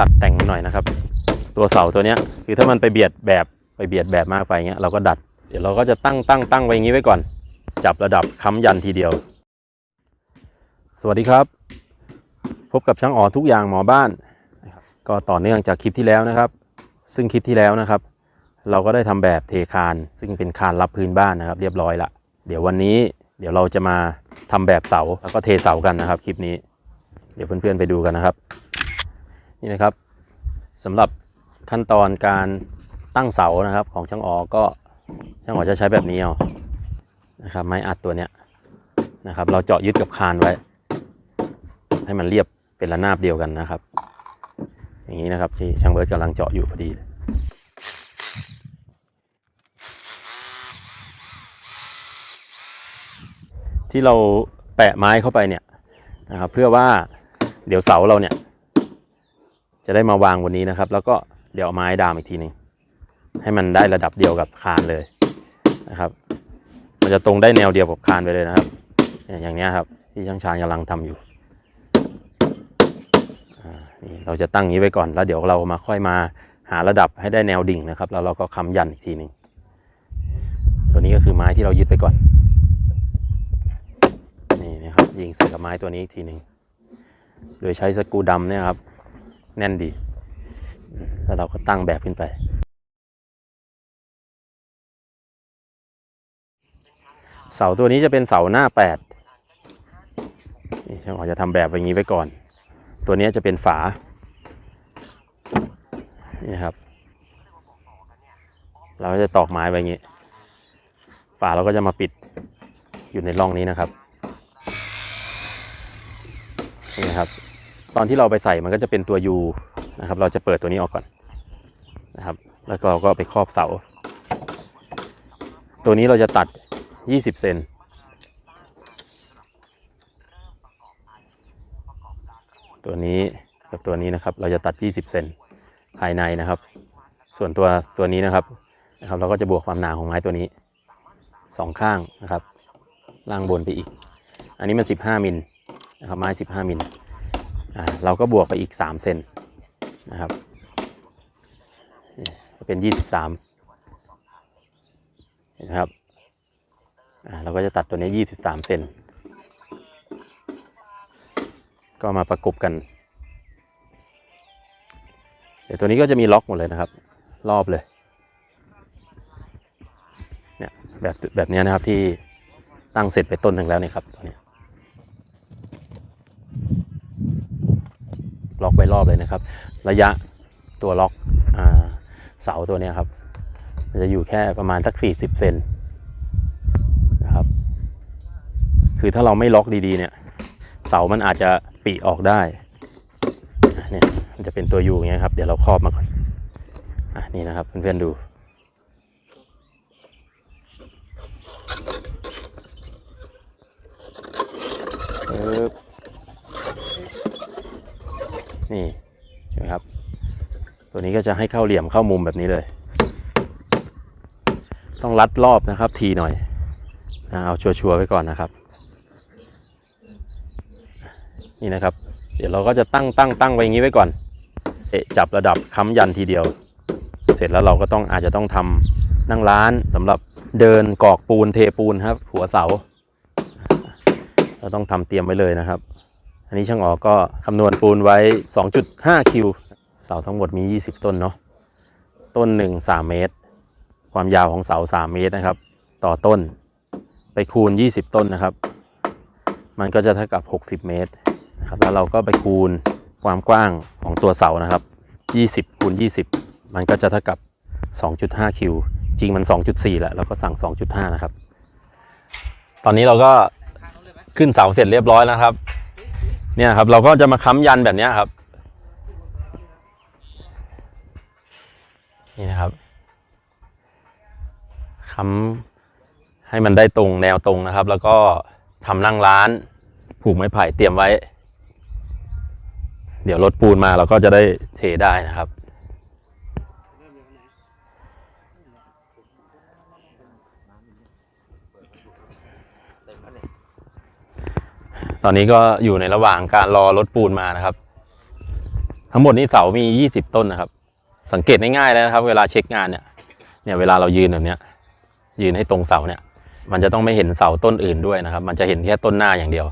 ตัดแต่งหน่อยนะครับ ตัวเสาตัวเนี้ยคือถ้ามันไปเบียดแบบไปเบียดแบบมากไปเงี้ยเราก็ดัด เดี๋ยวเราก็จะตั้งตั้งตั้งไว้อย่างนี้ไว้ก่อน จับระดับค้ำยันทีเดียว สวัสดีครับ พบกับช่างอ๋อทุกอย่างหมอบ้านก็ต่อเนื่องจากคลิปที่แล้วนะครับ ซึ่งคลิปที่แล้วนะครับ เราก็ได้ทำแบบเทคาน ซึ่งเป็นคานรับพื้นบ้านนะครับ เรียบร้อยละเดี๋ยววันนี้เดี๋ยวเราจะมาทำแบบเสาแล้วก็เทเสากันนะครับ คลิปนี้ เดี๋ยวเพื่อนๆไปดูกันนะครับ นี่นะครับสำหรับขั้นตอนการตั้งเสานะครับของช่างอ๋อก็ช่างอ๋อจะใช้แบบนี้เอานะครับไม้อัดตัวเนี้ยนะครับเราเจาะยึดกับคานไว้ ให้มันเรียบเป็นระนาบเดียวกันนะครับ อย่างนี้นะครับที่ช่างเบิร์ดกำลังเจาะอยู่พอดีที่เราแปะไม้เข้าไปเนี่ยนะครับเพื่อว่าเดี๋ยวเสาเราเนี่ย จะได้มาวางบนนี้นะครับ แล้วก็เดี๋ยวเอาไม้ดามอีกทีหนึ่งให้มันได้ระดับเดียวกับคานเลยนะครับ มันจะตรงได้แนวเดียวกับคานไปเลยนะครับ อย่างนี้ครับ ที่ช่างชานกำลังทำอยู่นี่เราจะตั้งอย่างนี้ไว้ก่อนแล้วเดี๋ยวเรามาค่อยมาหาระดับให้ได้แนวดิ่งนะครับ แล้วเราก็ค้ำยันอีกทีหนึ่งตัวนี้ก็คือไม้ที่เรายึดไปก่อน นี่นะครับยิงใส่กับไม้ตัวนี้อีกทีหนึ่งโดยใช้สกูดำเนี่ยครับ แน่นดี แล้วเราก็ตั้งแบบขึ้นไป เสาตัวนี้จะเป็นเสาหน้าแปดนี่ช่างขอจะทำแบบอย่างนี้ไว้ก่อน ตัวนี้จะเป็นฝา นี่ครับ เราก็จะตอกไม้ไว้อย่างนี้ ฝาเราก็จะมาปิดอยู่ในร่องนี้นะครับ นี่ครับ ตอนที่เราไปใส่มันก็จะเป็นตัว U นะครับ เราจะเปิดตัวนี้ออกก่อนนะครับ แล้วเราก็ไปครอบเสา ตัวนี้เราจะตัด 20 เซนตัวนี้กับตัวนี้นะครับ เราจะตัด 20 เซนภายในนะครับ ส่วนตัวตัวนี้นะครับนะครับ เราก็จะบวกความหนาของไม้ตัวนี้สองข้างนะครับ ล่างบนไปอีก อันนี้มัน 15 มิลนะครับ ไม้ 15 มิล เราก็บวกไปอีก 3 เซนนะครับนี่ก็เป็น 23เห็นะครับเราก็จะตัดตัวนี้ 23 เซนก็มาประกบกัน เดี๋ยวตัวนี้ก็จะมีล็อกหมดเลยนะครับ รอบเลยเนี่ยแบบแบบนี้นะครับที่ตั้งเสร็จไปต้นหนึ่งแล้วเนี่ยครับตัวนี้ ล็อกไว้รอบเลยนะครับ ระยะตัวล็อกอเสาตัวนี้ครับ มันจะอยู่แค่ประมาณสัก 40 เซนนะครับ คือถ้าเราไม่ล็อกดีๆเนี่ย เสามันอาจจะปีออกได้เนี่ยมันจะเป็นตัวยูอย่างเงี้ยครับ เดี๋ยวเราครอบมาก่อนอะนี่นะครับเพื่อนๆดูปึ๊บ นี่เห็นไหมครับ ตัวนี้ก็จะให้เข้าเหลี่ยมเข้ามุมแบบนี้เลย ต้องรัดรอบนะครับทีหน่อยเอาชัวร์ๆไว้ก่อนนะครับ นี่นะครับ เดี๋ยวเราก็จะตั้งตั้งตั้งไว้อย่างนี้ไว้ก่อนเอะจับระดับค้ำยันทีเดียว เสร็จแล้วเราก็ต้องอาจจะต้องทำนั่งร้านสำหรับเดินกอกปูนเทปูนครับ หัวเสา เราต้องทำเตรียมไว้เลยนะครับ อันนี้ช่างออก็คำนวณปูนไว้ 2.5 คิว เสาทั้งหมดมี 20 ต้นเนาะ ต้นหนึ่ง3เมตร ความยาวของเสา 3 เมตรนะครับ ต่อต้น ไปคูณ 20 ต้นนะครับ มันก็จะเท่ากับ 60 เมตรนะครับ แล้วเราก็ไปคูณความกว้างของตัวเสานะครับ 20คูณ20 มันก็จะเท่ากับ 2.5 คิว จริงมัน 2.4แหละเราก็สั่ง 2.5 นะครับ ตอนนี้เราก็ขึ้นเสาเสร็จเรียบร้อยแล้วครับ เนี่ยครับ เราก็จะมาค้ำยันแบบนี้ครับ นี่นะครับค้ำให้มันได้ตรงแนวตรงนะครับ แล้วก็ทำนั่งร้าน ผูกไม้ไผ่เตรียมไว้ เดี๋ยวรถปูนมาเราก็จะได้เทได้นะครับ ตอนนี้ก็อยู่ในระหว่างการรอรถปูนมานะครับ ทั้งหมดนี้เสามียี่สิบต้นนะครับ สังเกตง่ายๆเลยนะครับ เวลาเช็คงานเนี่ย เนี่ยเวลาเรายืนแบบเนี้ย ยืนให้ตรงเสาเนี่ย มันจะต้องไม่เห็นเสาต้นอื่นด้วยนะครับ มันจะเห็นแค่ต้นหน้าอย่างเดียว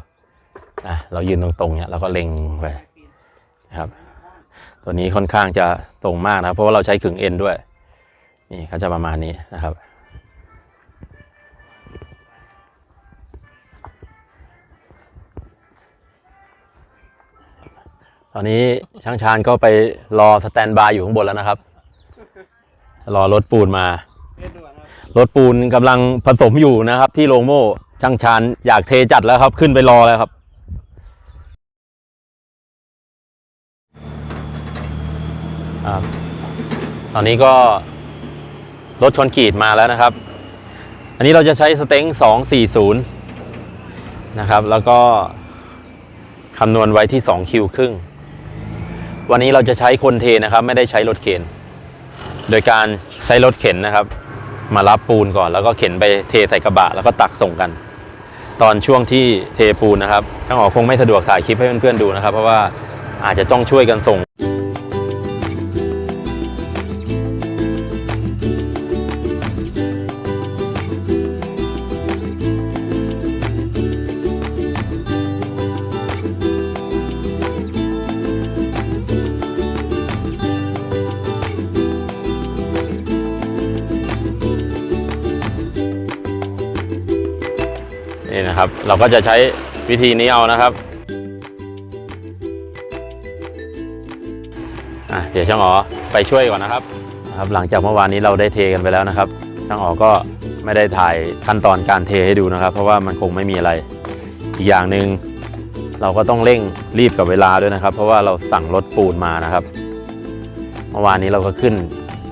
อะเรายืนตรงๆเนี่ยเราก็เล็งไปนะครับ ตัวนี้ค่อนข้างจะตรงมากนะครับเพราะว่าเราใช้ขึงเอ็นด้วย นี่เขาจะประมาณนี้นะครับ ตอนนี้ช่างชานก็ไปรอสแตนบายอยู่ข้างบนแล้วนะครับ รอรถปูนมา รถปูนกำลังผสมอยู่นะครับ ที่โรงโม่ช่างชานอยากเทจัดแล้วครับ ขึ้นไปรอแล้วครับ ตอนนี้ก็รถคอนกรีตมาแล้วนะครับ อันนี้เราจะใช้สเต็ง240 นะครับ แล้วก็คำนวณไว้ที่ 2 คิวครึ่ง วันนี้เราจะใช้คนเทนะครับ ไม่ได้ใช้รถเข็น โดยการใช้รถเข็นนะครับ มารับปูนก่อน แล้วก็เข็นไปเทใส่กระบะแล้วก็ตักส่งกัน ตอนช่วงที่เทปูนนะครับช่างอ๋อคงไม่สะดวกถ่ายคลิปให้เพื่อนๆดูนะครับ เพราะว่าอาจจะต้องช่วยกันส่ง นี่นะครับ เราก็จะใช้วิธีนี้เอานะครับเดี๋ยวช่างอ๋อไปช่วยก่อนนะครับนะครับ หลังจากเมื่อวานนี้เราได้เทกันไปแล้วนะครับ ช่างอ๋อก็ไม่ได้ถ่ายขั้นตอนการเทให้ดูนะครับ เพราะว่ามันคงไม่มีอะไร อีกอย่างหนึ่งเราก็ต้องเร่งรีบกับเวลาด้วยนะครับ เพราะว่าเราสั่งรถปูนมานะครับ เมื่อวานนี้เราก็ขึ้น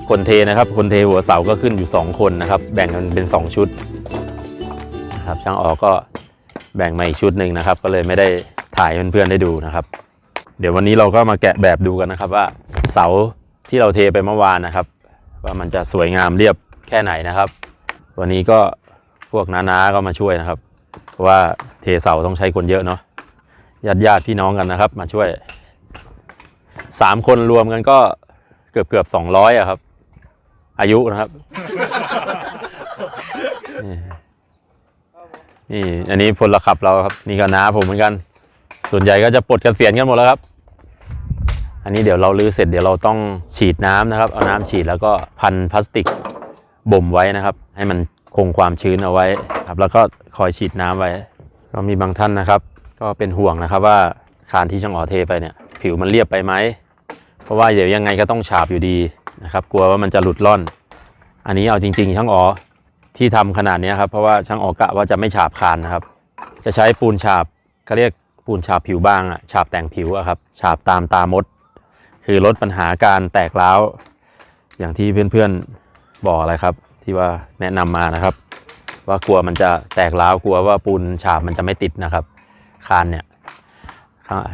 คนเทนะครับ คนเทหัวเสาก็ขึ้นอยู่สองคนนะครับ แบ่งกันเป็นสองชุด นะครับช่างออกก็แบ่งมาอีกชุดหนึ่งนะครับ ก็เลยไม่ได้ถ่ายเพื่อนๆได้ดูนะครับ เดี๋ยววันนี้เราก็มาแกะแบบดูกันนะครับ ว่าเสาที่เราเทไปเมื่อวานนะครับ ว่ามันจะสวยงามเรียบแค่ไหนนะครับ วันนี้ก็พวกน้าๆก็มาช่วยนะครับเพราะว่าเทเสาต้องใช้คนเยอะเนาะญาติญาติๆพี่น้องกันนะครับ มาช่วยสามคนรวมกันก็เกือบเกือบสองร้อยอะครับ อายุนะครับ นี่ นี่อันนี้พลขับเราครับนี่ก็น้าผมเหมือนกัน ส่วนใหญ่ก็จะปลดกเกษียณกันหมดแล้วครับ อันนี้เดี๋ยวเราลื้อเสร็จเดี๋ยวเราต้องฉีดน้ำนะครับ เอาน้ำฉีดแล้วก็พันพลาสติกบ่มไว้นะครับ ให้มันคงความชื้นเอาไว้ครับ แล้วก็คอยฉีดน้ำไว้ ก็มีบางท่านนะครับ ก็เป็นห่วงนะครับว่าคานที่ช่างอ๋อเทไปเนี่ย ผิวมันเรียบไปไหมเพราะว่าเดี๋ยวยังไงก็ต้องฉาบอยู่ดีนะครับ กลัวว่ามันจะหลุดร่อน อันนี้เอาจริง ๆ ช่างอ๋อ ที่ทำขนาดนี้ครับ เพราะว่าช่างออกกะว่าจะไม่ฉาบคานนะครับ จะใช้ปูนฉาบเขาเรียกปูนฉาบผิวบางอะฉาบแต่งผิวอะครับฉาบตามตามด คือลดปัญหาการแตกร้าว อย่างที่เพื่อนๆบอกอะไรครับ ที่ว่าแนะนำมานะครับ ว่ากลัวมันจะแตกร้าวกลัวว่าปูนฉาบมันจะไม่ติดนะครับ คานเนี่ย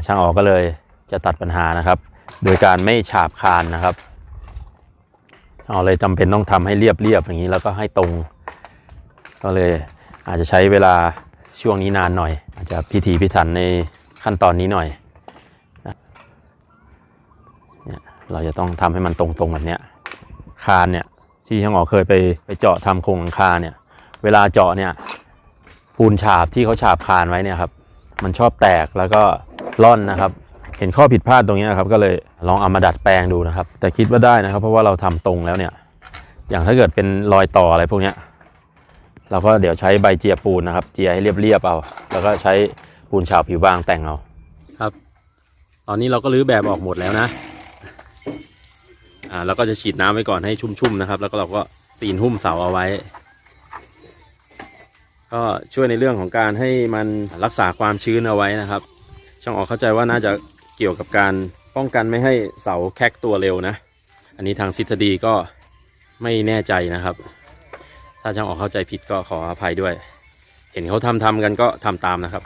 ช่างออกก็เลยจะตัดปัญหานะครับ โดยการไม่ฉาบคานนะครับเอาเลยจำเป็นต้องทำให้เรียบเรียบๆอย่างนี้แล้วก็ให้ตรง ก็เลยอาจจะใช้เวลาช่วงนี้นานหน่อย อาจจะพิถีพิถันในขั้นตอนนี้หน่อยเนี่ยเราจะต้องทำให้มันตรงๆแบบเนี้ยคานเนี่ยที่ช่างหมอเคยไปไปเจาะทำโครงหลังคาเนี่ย เวลาเจาะเนี่ยปูนฉาบที่เขาฉาบคานไว้เนี่ยครับ มันชอบแตกแล้วก็ร่อนนะครับ เห็นข้อผิดพลาดตรงนี้ยครับก็เลยลองเอามาดัดแปลงดูนะครับ แต่คิดว่าได้นะครับ เพราะว่าเราทำตรงแล้วเนี่ย อย่างถ้าเกิดเป็นรอยต่ออะไรพวกนี้ เราก็เดี๋ยวใช้ใบเจียปูนนะครับ เจียให้เรียบๆเอา แล้วก็ใช้ปูนฉาบผิวบางแต่งเอา ครับ ตอนนี้เราก็รื้อแบบออกหมดแล้วนะ อ่าแล้วก็จะฉีดน้ำไว้ก่อนให้ชุ่มๆนะครับ แล้วก็เราก็ตีนหุ้มเสาเอาไว้ ก็ช่วยในเรื่องของการให้มันรักษาความชื้นเอาไว้นะครับ ช่างออกเข้าใจว่าน่าจะเกี่ยวกับการป้องกันไม่ให้เสาแคกตัวเร็วนะ อันนี้ทางทฤษฎีก็ไม่แน่ใจนะครับ ถ้าช่างออกเข้าใจผิดก็ขออภัยด้วย เห็นเขาทำทำกันก็ทำตามนะครับ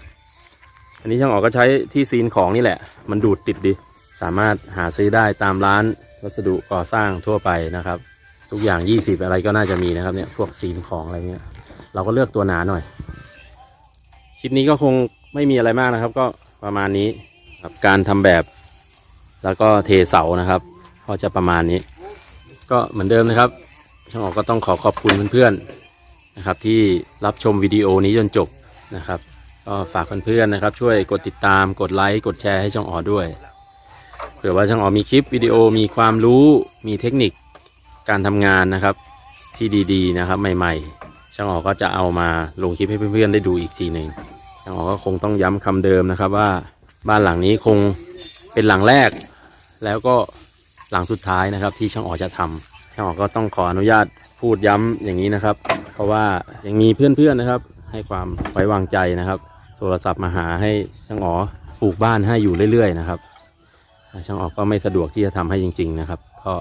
อันนี้ช่างออกก็ใช้ที่ซีนของนี่แหละ มันดูดติดดี สามารถหาซื้อได้ตามร้านวัสดุก่อสร้างทั่วไปนะครับ ทุกอย่าง 20 อะไรก็น่าจะมีนะครับเนี่ยพวกซีนของอะไรเงี้ย เราก็เลือกตัวหนาหน่อย คลิปนี้ก็คงไม่มีอะไรมากนะครับ ก็ประมาณนี้ครับการทำแบบ แล้วก็เทเสานะครับ ก็จะประมาณนี้ ก็เหมือนเดิมนะครับ ช่างออกก็ต้องขอขอบคุณเพื่อนๆนะครับ ที่รับชมวิดีโอนี้จนจบนะครับ ก็ฝากเพื่อนๆนะครับ ช่วยกดติดตามกดไลค์กดแชร์ให้ช่างออด้วยเผื่อว่าช่างออมีคลิปวิดีโอมีความรู้มีเทคนิคการทำงานนะครับ ที่ดีๆนะครับ ใหม่ๆ ช่างออก็จะเอามาลงคลิปให้เพื่อนๆได้ดูอีกทีหนึ่งช่างออก็คงต้องย้ำคำเดิมนะครับว่าบ้านหลังนี้คงเป็นหลังแรก แล้วก็หลังสุดท้ายนะครับ ที่ช่างออจะทำ ช่างออก็ต้องขออนุญาตพูดย้ำอย่างนี้นะครับ เพราะว่ายังมีเพื่อนๆนะครับ ให้ความไว้วางใจนะครับ โทรศัพท์มาหาให้ช่างอ๋อปลูกบ้านให้อยู่เรื่อยๆนะครับช่างอ๋อก็ไม่สะดวกที่จะทำให้จริง ๆ นะครับก็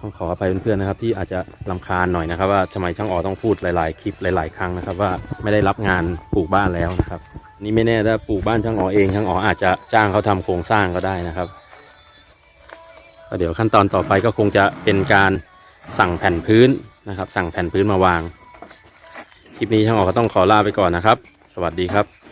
ต้องขออภัยเพื่อนๆนะครับ ที่อาจจะลำคาญหน่อยนะครับ ว่าทำไมช่างอ๋อต้องพูดหลาย ๆ คลิปหลาย ๆ ครั้งนะครับ ว่าไม่ได้รับงานปลูกบ้านแล้วนะครับ นี่ไม่แน่ถ้าปลูกบ้านช่างอ๋อเองช่างอ๋ออาจจะจ้างเขาทำโครงสร้างก็ได้นะครับ ก็เดี๋ยวขั้นตอนต่อไปก็คงจะเป็นการสั่งแผ่นพื้นนะครับ สั่งแผ่นพื้นมาวาง คลิปนี้ช่างออกก็ต้องขอลาไปก่อนนะครับ สวัสดีครับ